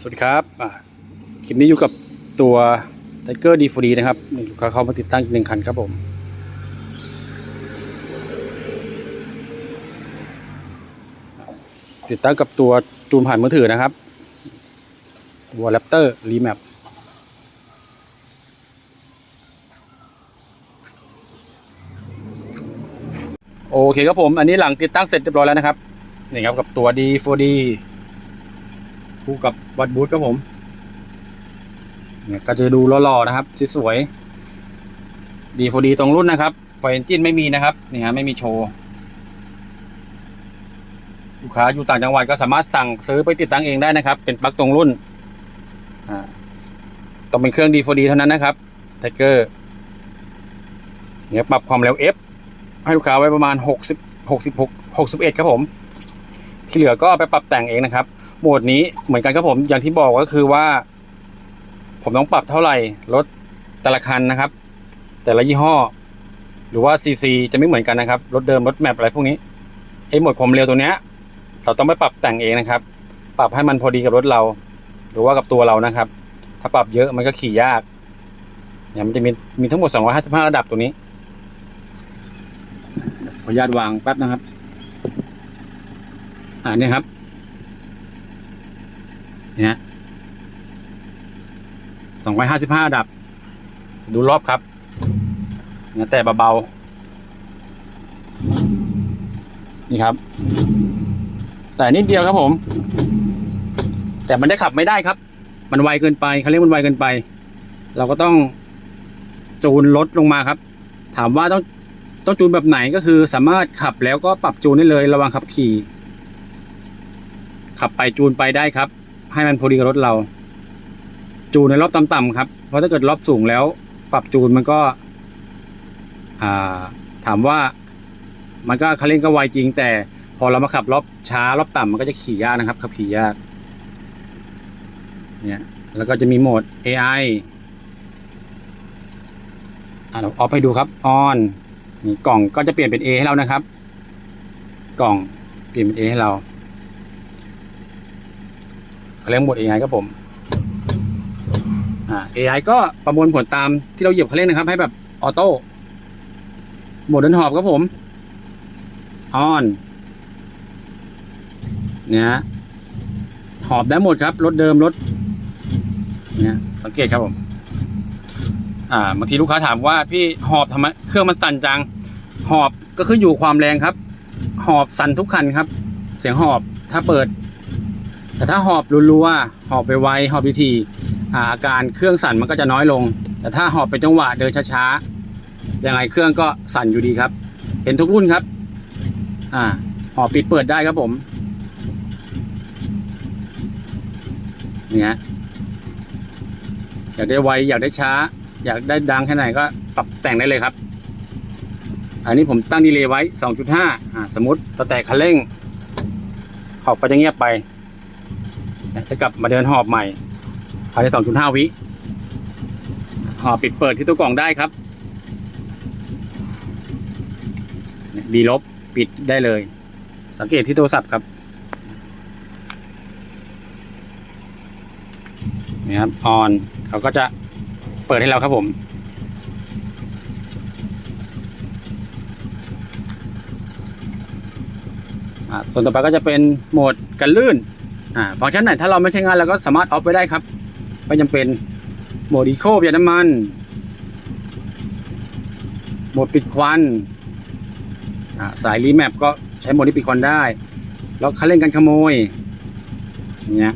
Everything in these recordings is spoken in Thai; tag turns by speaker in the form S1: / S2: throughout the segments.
S1: สวัสดีครับคลิปนี้อยู่กับตัว Tiger d 4 d นะครับลูกค้าเข้ามาติดตั้งอีกหนึ่งคันครับผม ติดตั้งกับตัวจูนผ่านมือถือนะครับตัว Raptor Remap โอเคครับผม อันนี้หลังติดตั้งเสร็จเรียบร้อยแล้วนะครับ นี่ครับกับตัว D4D คู่กับวัดบูธครับผม เนี่ยก็จะดูหล่อๆนะครับสวยๆ D4D ตรงรุ่นนะครับไฟเอนจินไม่มีนะครับนี่ฮะไม่มีโชว์ลูกค้าอยู่ต่างจังหวัดก็สามารถสั่งซื้อไปติดตั้งเองได้นะครับ เป็นปลั๊กตรงรุ่นอ่าต้องเป็นเครื่อง D4D เท่านั้นนะครับไทเกอร์เนี่ยปรับความเร็ว F ให้ลูกค้าไว้ประมาณ 60 66 61 ครับผม ที่เหลือก็ไปปรับแต่งเองนะครับ โหมดนี้เหมือนกันครับผมอย่างที่บอกก็คือว่า ผมต้องปรับเท่าไหร่รถแต่ละคันนะครับ แต่ละยี่ห้อ หรือว่าซีซีจะไม่เหมือนกันนะครับรถเดิมรถแมปอะไรพวกนี้ไอ้โหมดความเร็วตัวเนี้ย เราต้องไปปรับแต่งเองนะครับ ปรับให้มันพอดีกับรถเรา หรือว่ากับตัวเรานะครับ ถ้าปรับเยอะมันก็ขี่ยากเนี่ยมันจะมีมีทั้งหมด 255 ระดับตัวนี้ขออนุญาตวางแป๊บนะครับ อ่านี่ครับ นี่ยสองร้อยห้าสิบห้าดับ ดูรอบครับนี่ยแต่เบาๆ นี่ครับ แต่นิดเดียวครับผม แต่มันได้ขับไม่ได้ครับ มันไวเกินไปเขาเรียกมันไวเกินไป เราก็ต้องจูนลดลงมาครับ ถามว่าต้องต้องจูนแบบไหนก็คือสามารถขับแล้วก็ปรับจูนได้เลยระวังขับขี่ ขับไปจูนไปได้ครับ ให้มันพอดีกับรถเรา จูนในรอบต่ำๆครับ เพราะถ้าเกิดรอบสูงแล้ว ปรับจูนมันก็ถามว่า มันก็คันเร่งก็ไวจริง แต่พอเรามาขับรอบช้ารอบต่ำมันก็จะขี่ยากนะครับขับขี่ยากเนี่ยแล้วก็จะมีโหมด AI อ่าเราออฟให้ดูครับ on นี่กล่องก็จะเปลี่ยนเป็น A ให้เรานะครับ กล่องเปลี่ยนเป็น A ให้เรา เขาเรียกโหมด AI ครับผมอ่า AI ก็ประมวลผลตามที่เราเหยียบคันเร่งนะครับ ให้แบบออโต้โหมดเดินหอบครับผม on เนี่ยฮะหอบได้หมดครับรถเดิมรถเนี่ยสังเกตครับผม อ่าบางทีลูกค้าถามว่าพี่หอบทำไมเครื่องมันสั่นจัง หอบก็ขึ้นอยู่ความแรงครับ หอบสั่นทุกคันครับ เสียงหอบถ้าเปิด แต่ถ้าหอบรัวๆหอบไปไวหอบทีอาการเครื่องสั่นมันก็จะน้อยลง แต่ถ้าหอบเป็นจังหวะเดินช้าๆยังไงเครื่องก็สั่นอยู่ดีครับเห็นทุกรุ่นครับ อ่าหอบปิดเปิดได้ครับผมเนี่ยอยากได้ไวอยากได้ช้า อยากได้ดังแค่ไหนก็ปรับแต่งได้เลยครับ อันนี้ผมตั้งดีเลย์ไว้ 2.5อ่าสมมติเราแตะคันเร่งหอบไปจะเงียบไป จะกลับมาเดินหอบใหม่ภายใน 2.5 วิหอบปิดเปิดที่ตัวกล่องได้ครับดีลบปิดได้เลย สังเกตที่โทรศัพท์ครับนี่ครับออนเขาก็จะเปิดให้เราครับผมส่วนต่อไปก็จะเป็นโหมดกันลื่น อ่าฟังก์ชันไหนถ้าเราไม่ใช้งานเราก็สามารถออฟไว้ได้ครับไม่จำเป็นโหมดอีโคประหยัดน้ำมันโหมดปิดควันสายรีแมปก็ใช้โหมดนี้ปิดควันได้ แล้วคันเร่งกันขโมยอย่างเงี้ย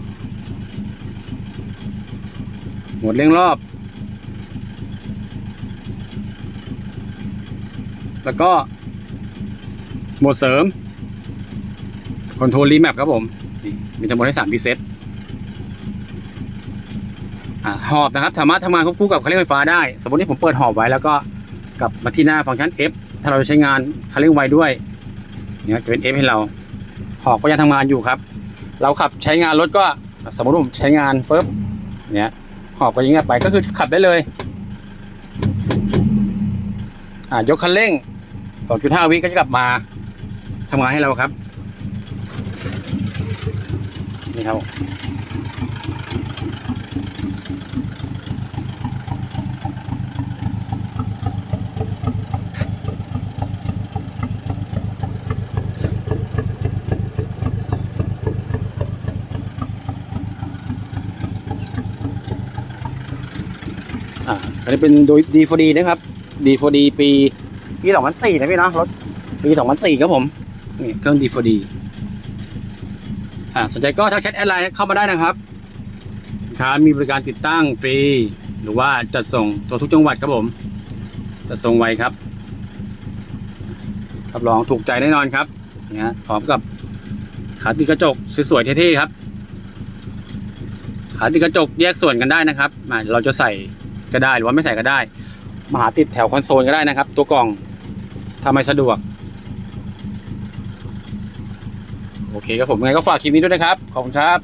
S1: โหมดเร่งรอบ แล้วก็โหมดเสริมคอนโทรลรีแมปครับผม นี่มีทั้งหมดให้สามพิเศษอ่าหอบนะครับ สามารถทำงานควบคู่กับคันเร่งไฟฟ้าได้ สมมติที่ผมเปิดหอบไว้แล้วก็กลับมาที่หน้าฟังก์ชัน F ถ้าเราจะใช้งานคันเร่งไวด้วยเนี่ยจะเป็น F ให้เรา หอบก็ยังทำงานอยู่ครับ เราขับใช้งานรถก็สมมติว่าผมใช้งานปุ๊บเนี่ยหอบก็ยิงไปก็คือขับได้เลยยกคันเร่ง 2.5 วิก็จะกลับมาทำงานให้เราครับ นี่ครับอ่าอันนี้เป็นโดยดีฟดีนะครับ ดีฟดีปีปีสองพันสี่นะพี่เนาะรถปีสองพันสี่ครับผมนี่เครื่องดีฟดี อ่าสนใจก็ทักแชทแอดไลน์เข้ามาได้นะครับ สินค้ามีบริการติดตั้งฟรี หรือว่าจัดส่งตัวทุกจังหวัดครับผมจัดส่งไวครับรับรองถูกใจแน่นอนครับนะฮะพร้อมกับขาติดกระจกสวยๆเท่ๆครับ ขาติดกระจกแยกส่วนกันได้นะครับอ่าเราจะใส่ก็ได้หรือว่าไม่ใส่ก็ได้ มาหาติดแถวคอนโซลก็ได้นะครับ ตัวกล่องถ้าไม่สะดวก โอเคครับผมยังไงก็ฝากคลิปนี้ด้วยนะครับ ขอบคุณครับ